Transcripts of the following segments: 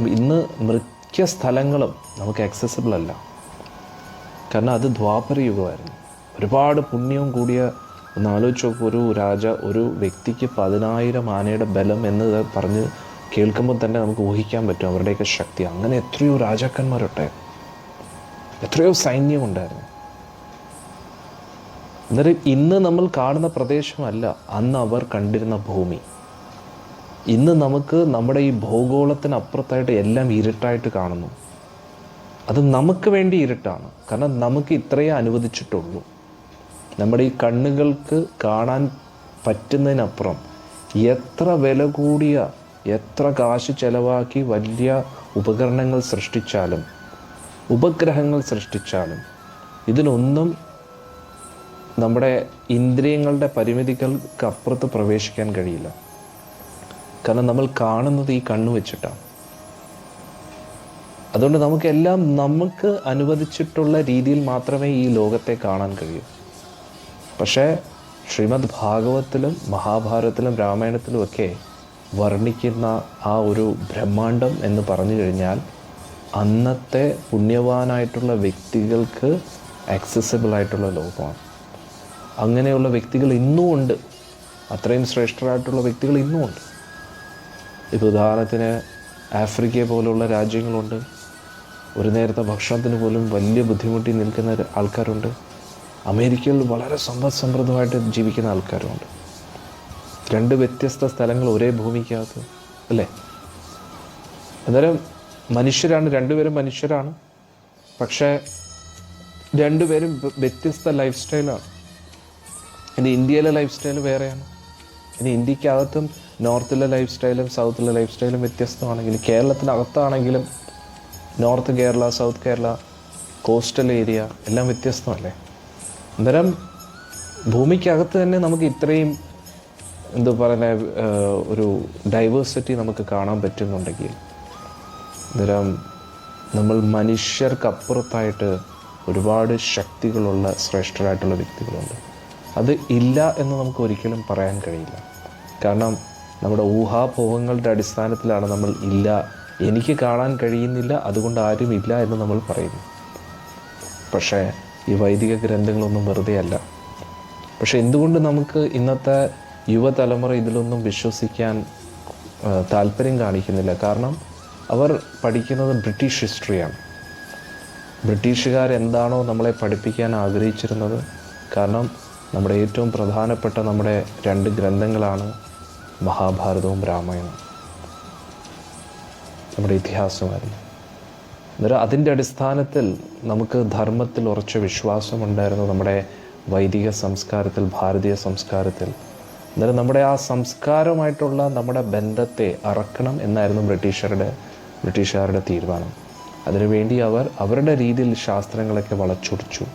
ഇന്ന് മിക്ക സ്ഥലങ്ങളും നമുക്ക് ആക്സസിബിൾ അല്ല. കാരണം അത് ദ്വാപര യുഗമായിരുന്നു. ഒരുപാട് പുണ്യവും കൂടിയ ഒന്ന് ആലോചിച്ച് നോക്കൂ ഒരു രാജ ഒരു വ്യക്തിക്ക് പതിനായിരം ആനയുടെ ബലം എന്ന് പറഞ്ഞ് കേൾക്കുമ്പോൾ തന്നെ നമുക്ക് ഊഹിക്കാൻ പറ്റും അവരുടെയൊക്കെ ശക്തി. അങ്ങനെ എത്രയോ രാജാക്കന്മാരൊട്ടെ എത്രയോ സൈന്യം ഉണ്ടായിരുന്നു അന്നേരം ഇന്ന് നമ്മൾ കാണുന്ന പ്രദേശമല്ല അന്ന് അവർ കണ്ടിരുന്ന ഭൂമി. ഇന്ന് നമുക്ക് നമ്മുടെ ഈ ഭൂഗോളത്തിനപ്പുറത്തായിട്ട് എല്ലാം ഇരുട്ടായിട്ട് കാണുന്നു. അത് നമുക്ക് വേണ്ടി ഇരുട്ടാണ്. കാരണം നമുക്ക് ഇത്രയേ അനുവദിച്ചിട്ടുള്ളൂ. നമ്മുടെ ഈ കണ്ണുകൾക്ക് കാണാൻ പറ്റുന്നതിനപ്പുറം എത്ര വില കൂടിയ എത്ര കാശ് ചെലവാക്കി വലിയ ഉപകരണങ്ങൾ സൃഷ്ടിച്ചാലും ഉപഗ്രഹങ്ങൾ സൃഷ്ടിച്ചാലും ഇതിനൊന്നും നമ്മുടെ ഇന്ദ്രിയങ്ങളുടെ പരിമിതികൾക്ക് അപ്പുറത്ത് പ്രവേശിക്കാൻ കഴിയില്ല. കാരണം നമ്മൾ കാണുന്നത് ഈ കണ്ണു വെച്ചിട്ടാണ്. അതുകൊണ്ട് നമുക്കെല്ലാം നമുക്ക് അനുവദിച്ചിട്ടുള്ള രീതിയിൽ മാത്രമേ ഈ ലോകത്തെ കാണാൻ കഴിയൂ. പക്ഷേ ശ്രീമദ് ഭാഗവത്തിലും മഹാഭാരതത്തിലും രാമായണത്തിലുമൊക്കെ വർണിക്കുന്ന ആ ഒരു ബ്രഹ്മാണ്ടം എന്ന് പറഞ്ഞു കഴിഞ്ഞാൽ അന്നത്തെ പുണ്യവാനായിട്ടുള്ള വ്യക്തികൾക്ക് ആക്സസിബിൾ ആയിട്ടുള്ള ലോകമാണ്. അങ്ങനെയുള്ള വ്യക്തികൾ ഇന്നും ഉണ്ട് അത്രയും ശ്രേഷ്ഠരായിട്ടുള്ള വ്യക്തികൾ ഇന്നും ഉണ്ട് ഇപ്പോൾ ഉദാഹരണത്തിന് ആഫ്രിക്ക പോലുള്ള രാജ്യങ്ങളുണ്ട്. ഒരു നേരത്തെ ഭക്ഷണത്തിന് പോലും വലിയ ബുദ്ധിമുട്ടി നിൽക്കുന്ന ആൾക്കാരുണ്ട്. അമേരിക്കയിൽ വളരെ സമ്പദ് സമൃദ്ധമായിട്ട് ജീവിക്കുന്ന ആൾക്കാരുമുണ്ട്. രണ്ട് വ്യത്യസ്ത സ്ഥലങ്ങൾ ഒരേ ഭൂമിക്കകത്ത് അല്ലേ? അന്നേരം മനുഷ്യരാണ് രണ്ടുപേരും മനുഷ്യരാണ്. പക്ഷേ രണ്ടുപേരും വ്യത്യസ്ത ലൈഫ് സ്റ്റൈലാണ് ഇനി ഇന്ത്യയിലെ ലൈഫ് സ്റ്റൈൽ വേറെയാണ്. ഇനി ഇന്ത്യക്കകത്തും നോർത്തിലെ ലൈഫ് സ്റ്റൈലും സൗത്തിലെ ലൈഫ് സ്റ്റൈലും വ്യത്യസ്തമാണെങ്കിലും കേരളത്തിനകത്താണെങ്കിലും north Kerala south Kerala coastal area എല്ലാം വ്യത്യസ്തമല്ലേ? അന്നേരം ഭൂമിക്കകത്ത് തന്നെ നമുക്ക് ഇത്രയും എന്താ പറയുന്ന ഒരു ഡൈവേഴ്സിറ്റി നമുക്ക് കാണാൻ പറ്റുന്നുണ്ടെങ്കിൽ അന്നേരം നമ്മൾ മനുഷ്യർക്കപ്പുറത്തായിട്ട് ഒരുപാട് ശക്തികളുള്ള ശ്രേഷ്ഠരായിട്ടുള്ള വ്യക്തികളുണ്ട്. അത് ഇല്ല എന്ന് നമുക്ക് ഒരിക്കലും പറയാൻ കഴിയില്ല. കാരണം നമ്മുടെ ഊഹാപോഹങ്ങളുടെ അടിസ്ഥാനത്തിലാണ് നമ്മൾ ഇല്ല. എനിക്ക് കാണാൻ കഴിയുന്നില്ല അതുകൊണ്ട് ആരും ഇല്ല എന്ന് നമ്മൾ പറയുന്നു. പക്ഷേ ഈ വൈദിക ഗ്രന്ഥങ്ങളൊന്നും വെറുതെ അല്ല. പക്ഷേ എന്തുകൊണ്ട് നമുക്ക് ഇന്നത്തെ യുവതലമുറ ഇതിലൊന്നും വിശ്വസിക്കാൻ താല്പര്യം കാണിക്കുന്നില്ല? കാരണം അവർ പഠിക്കുന്നത് ബ്രിട്ടീഷ് ഹിസ്റ്ററിയാണ്. ബ്രിട്ടീഷുകാർ എന്താണോ നമ്മളെ പഠിപ്പിക്കാൻ ആഗ്രഹിച്ചിരുന്നത്. കാരണം നമ്മുടെ ഏറ്റവും പ്രധാനപ്പെട്ട നമ്മുടെ രണ്ട് ഗ്രന്ഥങ്ങളാണ് മഹാഭാരതവും രാമായണവും. നമ്മുടെ ഇതിഹാസമായിരുന്നു. അന്നേരം അതിന്റെ അടിസ്ഥാനത്തിൽ നമുക്ക് ധർമ്മത്തിൽ ഉറച്ച വിശ്വാസമുണ്ടായിരുന്നു നമ്മുടെ വൈദിക സംസ്കാരത്തിൽ ഭാരതീയ സംസ്കാരത്തിൽ. അന്നേരം നമ്മുടെ ആ സംസ്കാരമായിട്ടുള്ള നമ്മുടെ ബന്ധത്തെ അറക്കണം എന്നായിരുന്നു ബ്രിട്ടീഷുകാരുടെ ബ്രിട്ടീഷുകാരുടെ തീരുമാനം. അതിനുവേണ്ടി അവർ അവരുടെ രീതിയിൽ ശാസ്ത്രങ്ങളൊക്കെ വളച്ചൊടിച്ചു.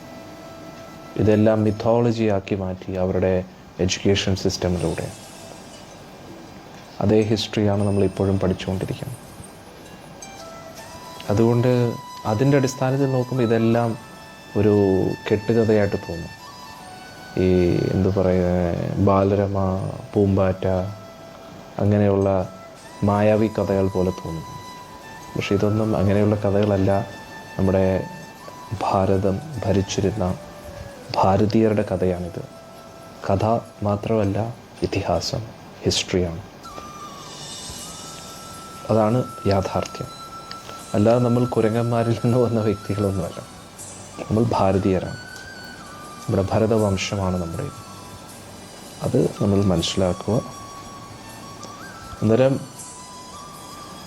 ഇതെല്ലാം മിഥോളജിയാക്കി മാറ്റി അവരുടെ എഡ്യൂക്കേഷൻ സിസ്റ്റമിലൂടെ. അതേ ഹിസ്റ്ററിയാണ് നമ്മൾ ഇപ്പോഴും പഠിച്ചുകൊണ്ടിരിക്കുന്നത്. അതുകൊണ്ട് അതിന്റെ അടിസ്ഥാനത്തിൽ നോക്കുമ്പോൾ ഇതെല്ലാം ഒരു കെട്ടുകഥയായിട്ട് തോന്നും. ഈ എന്തു പറയുക ബാലരമ പൂമ്പാറ്റ അങ്ങനെയുള്ള മായാവി കഥകൾ പോലെ തോന്നും. പക്ഷെ ഇതൊന്നും അങ്ങനെയുള്ള കഥകളല്ല. നമ്മുടെ ഭാരതം ഭരിച്ചിരുന്ന ഭാരതീയരുടെ കഥയാണിത്. കഥ മാത്രമല്ല ഇതിഹാസം ഹിസ്റ്ററിയാണ്. അതാണ് യാഥാർത്ഥ്യം. അല്ലാതെ നമ്മൾ കുരങ്ങന്മാരിൽ നിന്ന് വന്ന വ്യക്തികളൊന്നുമല്ല. നമ്മൾ ഭാരതീയരാണ്. നമ്മുടെ ഭരതവംശമാണ് നമ്മുടെ അത് നമ്മൾ മനസ്സിലാക്കുക. അന്നേരം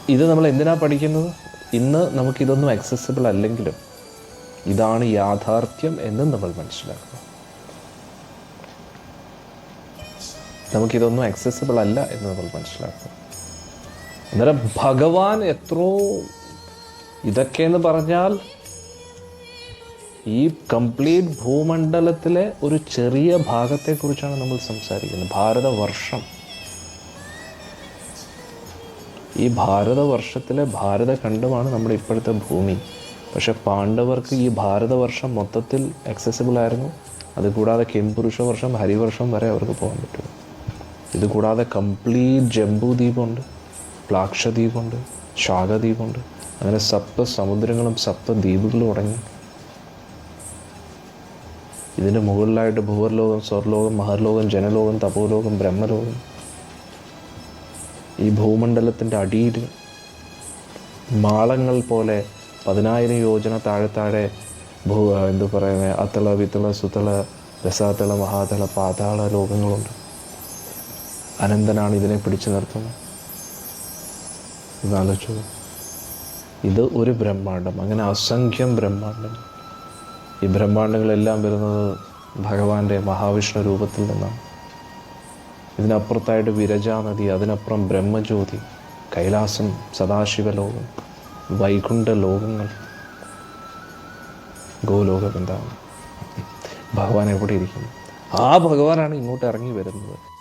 ഇത് നമ്മൾ എന്തിനാണ് പഠിക്കുന്നത്? ഇന്ന് നമുക്കിതൊന്നും അക്സസിബിൾ അല്ലെങ്കിലും ഇതാണ് യാഥാർത്ഥ്യം എന്നും നമ്മൾ മനസ്സിലാക്കുക. നമുക്കിതൊന്നും അക്സസിബിൾ അല്ല എന്ന് നമ്മൾ മനസ്സിലാക്കുക. അന്നേരം ഭഗവാൻ എത്രയോ ഇതൊക്കെയെന്ന് പറഞ്ഞാൽ ഈ കംപ്ലീറ്റ് ഭൂമണ്ഡലത്തിലെ ഒരു ചെറിയ ഭാഗത്തെക്കുറിച്ചാണ് നമ്മൾ സംസാരിക്കുന്നത്. ഭാരതവർഷം. ഈ ഭാരതവർഷത്തിലെ ഭാരതഖണ്ഡമാണ് നമ്മുടെ ഇപ്പോഴത്തെ ഭൂമി. പക്ഷെ പാണ്ഡവർക്ക് ഈ ഭാരതവർഷം മൊത്തത്തിൽ അക്സസിബിൾ ആയിരുന്നു. അതുകൂടാതെ കെമ്പുരുഷ വർഷം ഹരിവർഷം വരെ അവർക്ക് പോകാൻ പറ്റും. ഇതുകൂടാതെ കംപ്ലീറ്റ് ജംബു ദ്വീപുണ്ട് പ്ലാക്ഷദ്വീപുണ്ട് ശാഖദ്വീപുണ്ട്. അങ്ങനെ സപ്ത സമുദ്രങ്ങളും സപ്ത ദ്വീപുകളും അടങ്ങി ഇതിന് മുകളിലായിട്ട് ഭൂവർലോകം സ്വർലോകം മഹർലോകം ജനലോകം തപോലോകം ബ്രഹ്മലോകം. ഈ ഭൂമണ്ഡലത്തിന്റെ അടിയിൽ മാളങ്ങൾ പോലെ പതിനായിരം യോജന താഴെ താഴെ ഭൂ എന്തു പറയുന്നത് അത്തള വിത്തള സുതള രസാതള മഹാതള പാതാള ലോകങ്ങളുണ്ട്. അനന്തനാണ് ഇതിനെ പിടിച്ചു നിർത്തുന്നത്. ഇതാലോചിച്ചു. ഇത് ഒരു ബ്രഹ്മാണ്ടം അങ്ങനെ അസംഖ്യം ബ്രഹ്മാണ്ഡം ഈ ബ്രഹ്മാണ്ടങ്ങളെല്ലാം വരുന്നത് ഭഗവാന്റെ മഹാവിഷ്ണു രൂപത്തിൽ നിന്നാണ്. ഇതിനപ്പുറത്തായിട്ട് വിരജാനദി അതിനപ്പുറം ബ്രഹ്മജ്യോതി കൈലാസം സദാശിവലോകം വൈകുണ്ഠ ലോകങ്ങൾ ഗോലോകം എന്താണ് ഭഗവാൻ എവിടെ ഇരിക്കുന്നു? ആ ഭഗവാനാണ് ഇങ്ങോട്ട് ഇറങ്ങി വരുന്നത്.